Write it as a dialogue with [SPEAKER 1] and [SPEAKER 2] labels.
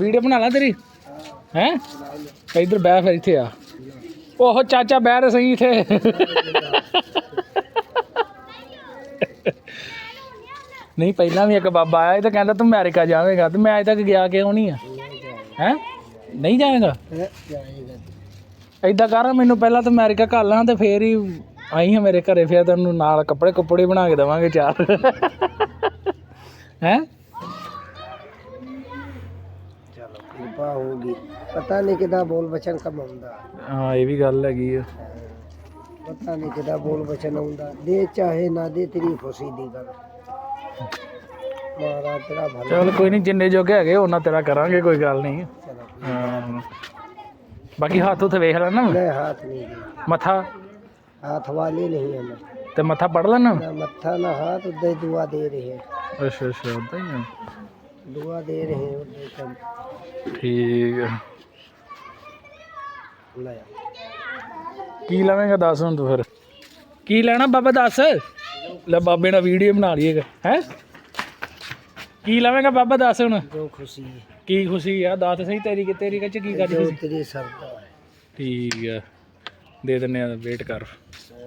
[SPEAKER 1] Video ਬਣਾ ਲਾ ਤੇਰੀ। ਹੈ? ਇਧਰ ਬਹਿ ਫਿਰ ਇੱਥੇ ਆ। ਉਹ ਚਾਚਾ ਬਹਿ ਰਹੇ ਸਹੀ ਇੱਥੇ। ਨਹੀਂ, ਪਹਿਲਾਂ ਵੀ ਇੱਕ ਬਾਬਾ ਆਇਆ, ਇਹ ਤਾਂ ਕਹਿੰਦਾ ਤੂੰ ਅਮਰੀਕਾ ਜਾਵੇਂਗਾ, ਤੇ ਮੈਂ ਅਜੇ ਤੱਕ ਗਿਆ ਕਿਉਂ ਨਹੀਂ ਆ? ਹੈ? ਨਹੀਂ ਜਾਵੇਂਗਾ? ਏਦਾਂ ਕਰ, ਮੈਨੂੰ ਪਹਿਲਾਂ ਤਾਂ ਅਮਰੀਕਾ ਘੱਲਾਂ ਤੇ ਫੇਰ ਹੀ ਆਈ ਹਾਂ ਮੇਰੇ ਘਰੇ, ਫੇਰ ਤੈਨੂੰ ਨਾਲ ਕੱਪੜੇ ਕੁੱਪੜੇ ਬਣਾ ਕੇ ਦੇਵਾਂਗੇ ਚਾਰ। ਹੈ?
[SPEAKER 2] ਵਫਾ ਹੋਊਗੀ ਪਤਾ ਨਹੀਂ ਕਿਦਾ ਬੋਲ ਬਚਨ ਕਮ ਹੁੰਦਾ
[SPEAKER 1] ਹਾਂ ਇਹ ਵੀ ਗੱਲ ਹੈਗੀ ਆ।
[SPEAKER 2] ਪਤਾ ਨਹੀਂ ਕਿਦਾ ਬੋਲ ਬਚਨ ਹੁੰਦਾ ਦੇ ਚਾਹੇ ਨਾ ਦੇ ਤੇਰੀ ਖੁਸ਼ੀ ਦੀ ਗੱਲ। ਮਹਾਰਾਜ ਤੇਰਾ ਭਲਾ
[SPEAKER 1] ਚਲ ਕੋਈ ਨਹੀਂ ਜਿੰਨੇ ਜੋਗੇ ਹੈਗੇ ਉਹਨਾਂ ਤੇਰਾ ਕਰਾਂਗੇ ਕੋਈ ਗੱਲ ਨਹੀਂ ਬਾਕੀ ਹੱਥ ਉੱਥੇ ਵੇਖ ਲੈਣਾ।
[SPEAKER 2] ਨਾ ਮੈਂ ਹੱਥ ਨਹੀਂ
[SPEAKER 1] ਮੱਥਾ?
[SPEAKER 2] ਹੱਥ ਵਾਲੇ ਨਹੀਂ ਹਨ
[SPEAKER 1] ਤੇ ਮੱਥਾ ਪੜ ਲੈਣਾ?
[SPEAKER 2] ਮੱਥਾ ਨਾ ਹੱਥ ਉੱਦਾਂ ਹੀ ਦੁਆ ਦੇ ਰਹੇ।
[SPEAKER 1] ਅੱਛਾ ਅੱਛਾ ਉਦਾਂ ਹੀ
[SPEAKER 2] दुआ दे रहे हैं उदय कम
[SPEAKER 1] ਠੀਕ ਆ
[SPEAKER 2] लाया
[SPEAKER 1] ਕੀ ਲਵੇਂਗਾ ਦੱਸ ਹੁਣ ਤੂੰ ਫਿਰ ਕੀ ਲੈਣਾ ਬਾਬਾ ਦੱਸ ਲੈ ਬਾਬੇ ਨਾਲ ਵੀਡੀਓ ਬਣਾ ਲਈਏਗਾ ਹੈ ਕੀ ਲਵੇਂਗਾ ਬਾਬਾ ਦੱਸ ਹੁਣ
[SPEAKER 2] जो खुशी है
[SPEAKER 1] ਕੀ ਖੁਸ਼ੀ ਆ ਦੱਸ ਸਹੀ ਤੇਰੀ ਕਿ ਤੇਰੀ ਕਿ ਚ ਕੀ ਗੱਲ
[SPEAKER 2] जो
[SPEAKER 1] ਖੁਸ਼ੀ
[SPEAKER 2] तेरी श्रद्धा है
[SPEAKER 1] ਠੀਕ ਆ ਦੇ ਦਿੰਨੇ ਆ ਵੇਟ ਕਰ